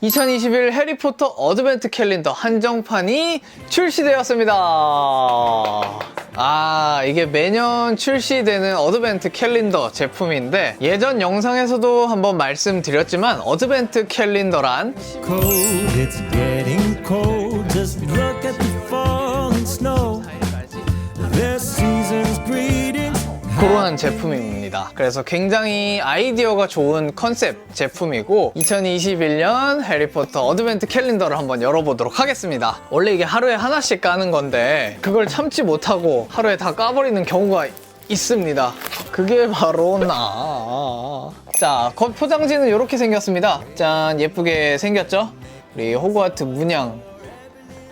2021 해리포터 어드벤트 캘린더 한정판이 출시되었습니다. 아, 이게 매년 출시되는 어드벤트 캘린더 제품인데 예전 영상에서도 한번 말씀드렸지만 어드벤트 캘린더란 cold, 그러한 제품입니다. 그래서 굉장히 아이디어가 좋은 컨셉 제품이고 2021년 해리포터 어드벤트 캘린더를 한번 열어보도록 하겠습니다. 원래 이게 하루에 하나씩 까는 건데 그걸 참지 못하고 하루에 다 까버리는 경우가 있습니다. 그게 바로 나. 자, 겉 포장지는 이렇게 생겼습니다. 짠, 예쁘게 생겼죠? 우리 호그와트 문양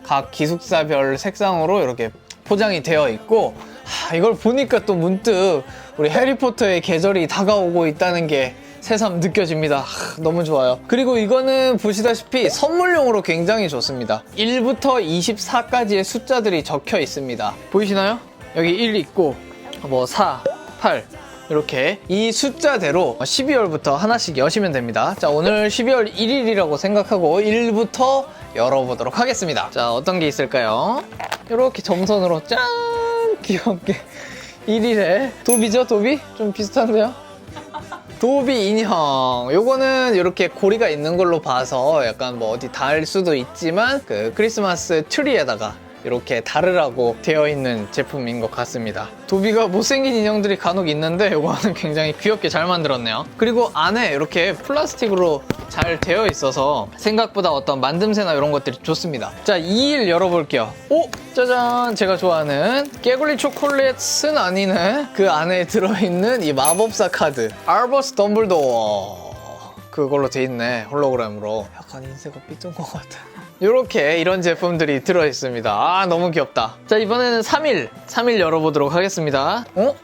각 기숙사별 색상으로 이렇게 포장이 되어 있고 하, 이걸 보니까 또 문득 우리 해리포터의 계절이 다가오고 있다는 게 새삼 느껴집니다. 하, 너무 좋아요. 그리고 이거는 보시다시피 선물용으로 굉장히 좋습니다. 1부터 24까지의 숫자들이 적혀 있습니다. 보이시나요? 여기 1 있고 뭐 4, 8 이렇게 이 숫자대로 12월부터 하나씩 여시면 됩니다. 자, 오늘 12월 1일이라고 생각하고 1부터 열어보도록 하겠습니다. 자, 어떤 게 있을까요? 이렇게 점선으로 짠! 귀엽게 1일에 도비죠, 도비? 좀 비슷한데요? 도비 인형. 요거는 이렇게 고리가 있는 걸로 봐서 약간 뭐 어디 달 수도 있지만 그 크리스마스 트리에다가 이렇게 달으라고 되어 있는 제품인 것 같습니다. 도비가 못생긴 인형들이 간혹 있는데 이거는 굉장히 귀엽게 잘 만들었네요. 그리고 안에 이렇게 플라스틱으로 잘 되어 있어서 생각보다 어떤 만듦새나 이런 것들이 좋습니다. 자, 2일 열어볼게요. 오! 짜잔! 제가 좋아하는 깨굴리 초콜릿은 아니네. 그 안에 들어있는 이 마법사 카드. 알버스 덤블도어. 그걸로 돼 있네 홀로그램으로 약간 인쇄가 삐뚤은 것 같아 이렇게 이런 제품들이 들어있습니다 아 너무 귀엽다 자 이번에는 3일 3일 열어보도록 하겠습니다 어?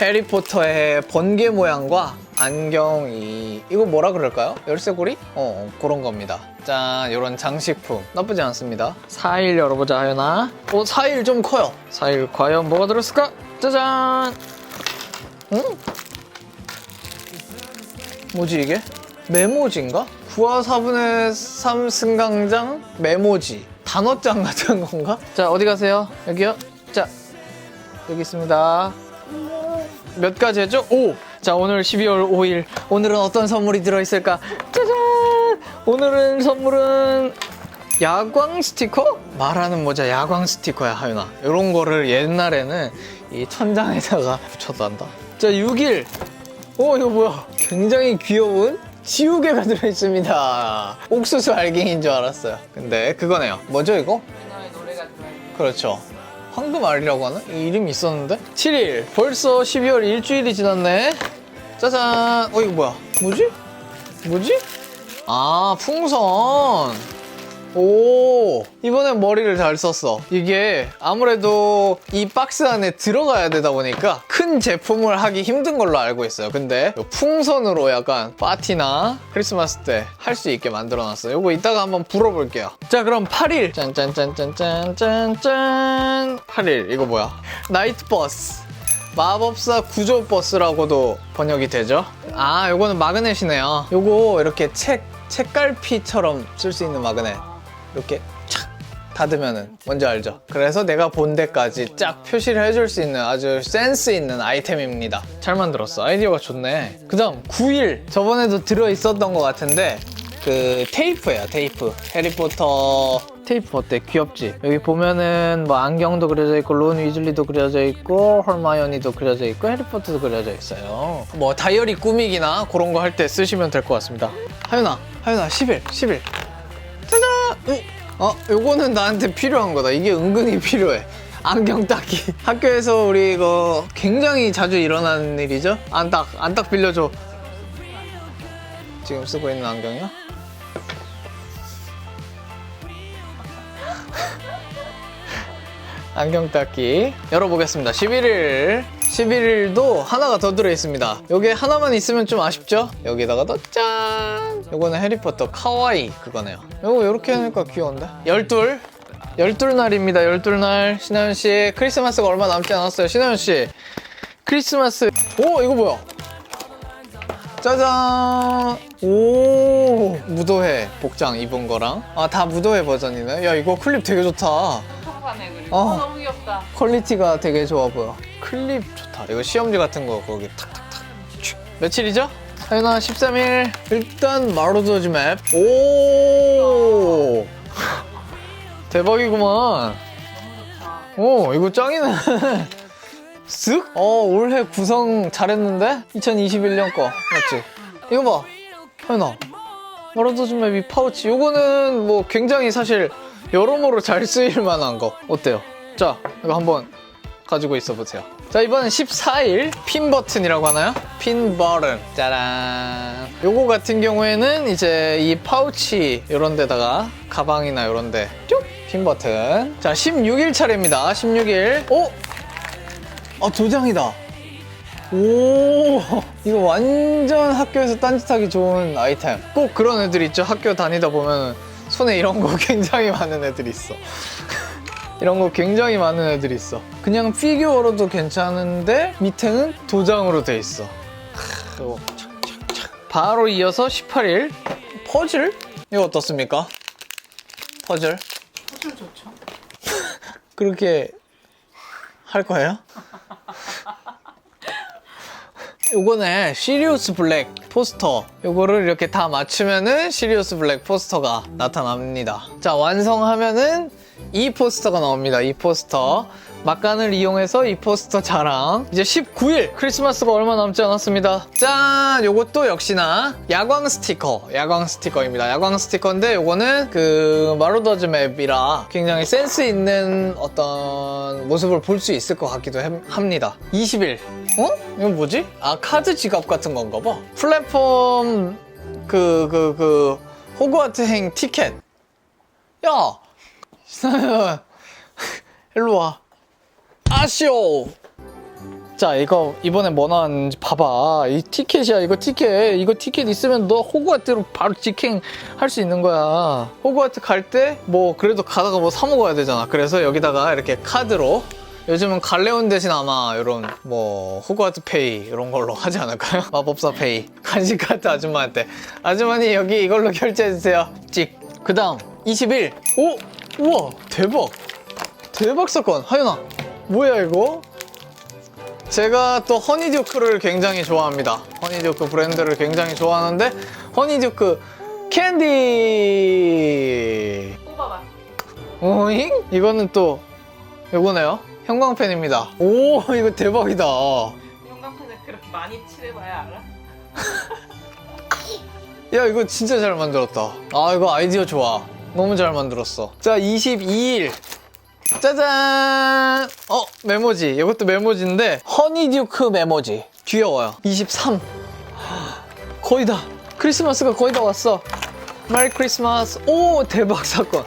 해리포터의 번개 모양과 안경이 이거 뭐라 그럴까요? 열쇠고리? 어 그런 겁니다 짠 이런 장식품 나쁘지 않습니다 4일 열어보자 하연아 어 4일 좀 커요 4일 과연 뭐가 들었을까? 짜잔 응? 뭐지 이게? 메모지인가? 9와 4분의 3 승강장 메모지 단어장 같은 건가? 자 어디 가세요? 여기요? 자 여기 있습니다 몇 가지 했죠? 5! 자 오늘 12월 5일 오늘은 어떤 선물이 들어있을까? 짜잔! 오늘은 선물은 야광 스티커? 말하는 모자 야광 스티커야 하윤아 이런 거를 옛날에는 이 천장에다가 붙여도 한다 자 6일 오 이거 뭐야 굉장히 귀여운 지우개가 들어있습니다 옥수수 알갱이인 줄 알았어요 근데 그거네요 뭐죠 이거? 그렇죠 황금 알이라고 하나? 이 이름이 있었는데? 7일 벌써 12월 일주일이 지났네 짜잔 어 이거 뭐야 뭐지? 뭐지? 아 풍선 오. 이번엔 머리를 잘 썼어. 이게 아무래도 이 박스 안에 들어가야 되다 보니까 큰 제품을 하기 힘든 걸로 알고 있어요. 근데 요 풍선으로 약간 파티나 크리스마스 때 할 수 있게 만들어 놨어요. 요거 이따가 한번 불어볼게요. 자 그럼 8일. 짠짠짠짠짠짠짠. 8일. 이거 뭐야? 나이트 버스. 마법사 구조 버스라고도 번역이 되죠. 아, 요거는 마그넷이네요. 요거 이렇게 책 책갈피처럼 쓸 수 있는 마그넷. 이렇게 착 닫으면은 뭔지 알죠? 그래서 내가 본 데까지 쫙 표시를 해줄 수 있는 아주 센스 있는 아이템입니다. 잘 만들었어. 아이디어가 좋네. 그다음 9일 저번에도 들어 있었던 것 같은데 그 테이프예요. 테이프. 해리포터 테이프 어때? 귀엽지? 여기 보면은 뭐 안경도 그려져 있고 론 위즐리도 그려져 있고 헐마이언이도 그려져 있고 해리포터도 그려져 있어요. 뭐 다이어리 꾸미기나 그런 거 할 때 쓰시면 될 것 같습니다. 하윤아, 하윤아 10일, 10일. 으이. 어, 요거는 나한테 필요한 거다. 이게 은근히 필요해. 안경 닦기. 학교에서 우리 이거 굉장히 자주 일어나는 일이죠? 안딱, 안딱 빌려줘. 지금 쓰고 있는 안경이요? 안경 닦기 열어보겠습니다. 11일 11일도 하나가 더 들어있습니다. 요게 하나만 있으면 좀 아쉽죠? 여기다가 또 짠! 요거는 해리포터 카와이 그거네요. 요거 이렇게 하니까 귀여운데? 12 12날입니다. 12날. 신하윤 씨 크리스마스가 얼마 남지 않았어요. 신하윤 씨 크리스마스. 오 이거 뭐야? 짜잔! 오 무도회 복장 입은 거랑? 아 다 무도회 버전이네. 야 이거 클립 되게 좋다 통과네 그리고 어. 어, 너무 귀엽다. 퀄리티가 되게 좋아 보여 클립 좋다 이거 시험지 같은 거 거기 탁탁탁 촤. 며칠이죠? 하연아 13일 일단 마로도즈 맵 오 대박이구만 너무 좋다. 오 이거 짱이네 쓱? 어 올해 구성 잘했는데? 2021년 거 맞지? 이거 봐 현아 마라도즈 맵이 파우치 요거는 뭐 굉장히 사실 여러모로 잘 쓰일 만한 거. 어때요? 자 이거 한번 가지고 있어 보세요. 자 이번엔 14일 핀 버튼이라고 하나요? 핀 버튼. 짜란. 요거 같은 경우에는 이제 이 파우치 이런 데다가 가방이나 이런 데쭉핀 버튼. 자 16일 차례입니다. 16일. 오! 아 도장이다. 오! 이거 완전 학교에서 딴짓하기 좋은 아이템. 꼭 그런 애들 있죠? 학교 다니다 보면 손에 이런 거 굉장히 많은 애들이 있어 이런 거 굉장히 많은 애들이 있어 그냥 피규어로도 괜찮은데 밑에는 도장으로 돼 있어 이거 착착착. 바로 이어서 18일 퍼즐 이거 어떻습니까? 퍼즐 호줄 좋죠. 그렇게 할 거예요? 요거네 시리우스 블랙 포스터. 요거를 이렇게 다 맞추면은 시리우스 블랙 포스터가 나타납니다. 자 완성하면은 이 포스터가 나옵니다 이 포스터. 막간을 이용해서 이 포스터 자랑. 이제 19일 크리스마스가 얼마 남지 않았습니다. 짠! 요것도 역시나 야광 스티커 야광 스티커입니다. 야광 스티커인데 요거는 그 마로더즈 맵이라 굉장히 센스 있는 어떤 모습을 볼 수 있을 것 같기도 함- 합니다. 20일. 어? 이건 뭐지? 아 카드 지갑 같은 건가 봐. 플랫폼 그 그 그 호그와트행 티켓. 야 신하연 일로 와. 아쉬워 자 이거 이번에 뭐 나왔는지 봐봐. 이 티켓이야 이거 티켓. 이거 티켓 있으면 너 호그와트로 바로 직행 할 수 있는 거야. 호그와트 갈 때 뭐 그래도 가다가 뭐 사 먹어야 되잖아. 그래서 여기다가 이렇게 카드로 요즘은 갈레온 대신 아마 이런 뭐 호그와트 페이 이런 걸로 하지 않을까요? 마법사 페이. 간식 카드 아줌마한테. 아주머니 여기 이걸로 결제해 주세요. 찍 그 다음 20일. 오 우와 대박 대박 사건 하연아 뭐야 이거 제가 또 허니듀크를 굉장히 좋아합니다. 허니듀크 브랜드를 굉장히 좋아하는데 허니듀크 캔디 뽑아봐. 오잉? 이거는 또 요거네요. 형광펜입니다. 오 이거 대박이다. 형광펜을 그렇게 많이 칠해봐야 알아? 야 이거 진짜 잘 만들었다. 아 이거 아이디어 좋아. 너무 잘 만들었어. 자 22일 짜잔! 어 메모지. 이것도 메모지인데 허니듀크 메모지. 귀여워요. 23. 거의 다. 크리스마스가 거의 다 왔어. 메리 크리스마스. 오 대박 사건.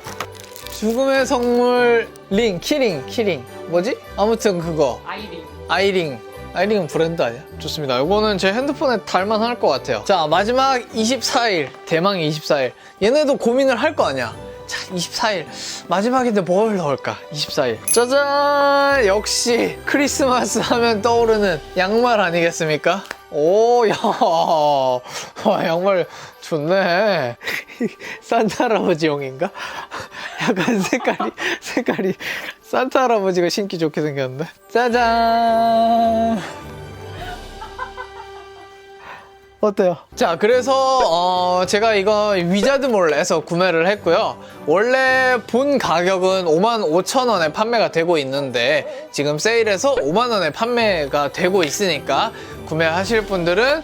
죽음의 선물 링 키링 키링 뭐지? 아무튼 그거 아이링. 아이링. 아이링은 브랜드 아니야? 좋습니다. 이거는 제 핸드폰에 달만할 것 같아요. 자, 마지막 24일. 대망 24일. 얘네도 고민을 할 거 아니야. 자, 24일. 마지막인데 뭘 넣을까? 24일. 짜잔! 역시 크리스마스 하면 떠오르는 양말 아니겠습니까? 오, 야. 와, 양말 좋네. 산타 할아버지용인가? 약간 색깔이, 색깔이 산타 할아버지가 신기 좋게 생겼는데? 짜잔! 어때요? 자, 그래서 어, 제가 이거 위자드 몰에서 구매를 했고요. 원래 본 가격은 5만 5천 원에 판매가 되고 있는데 지금 세일해서 5만 원에 판매가 되고 있으니까 구매하실 분들은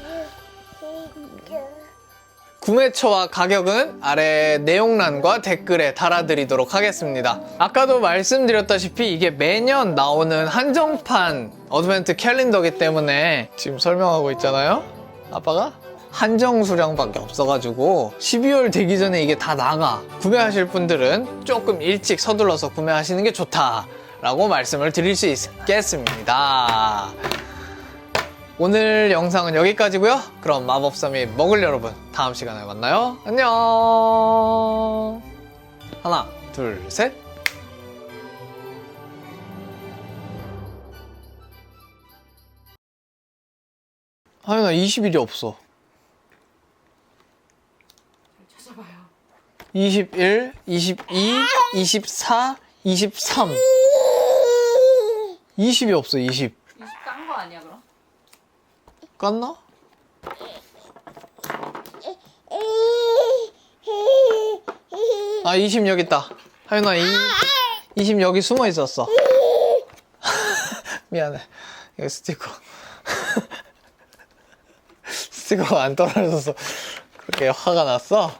구매처와 가격은 아래 내용란과 댓글에 달아드리도록 하겠습니다. 아까도 말씀드렸다시피 이게 매년 나오는 한정판 어드벤트 캘린더기 때문에 지금 설명하고 있잖아요. 아빠가 한정 수량밖에 없어가지고 12월 되기 전에 이게 다 나가. 구매하실 분들은 조금 일찍 서둘러서 구매하시는 게 좋다라고 말씀을 드릴 수 있겠습니다. 오늘 영상은 여기까지고요. 그럼 마법사 및 먹을 여러분 다음 시간에 만나요. 안녕. 하나, 둘, 셋. 하연아 20일이 없어. 21, 22, 24, 23. 20이 없어, 20. 20딴거 아니야 그럼? 깠나? 아, 20 여기 있다. 하윤아, 이, 20 여기 숨어 있었어. 미안해. 여기 스티커. 스티커가 안 떨어져서 그렇게 화가 났어?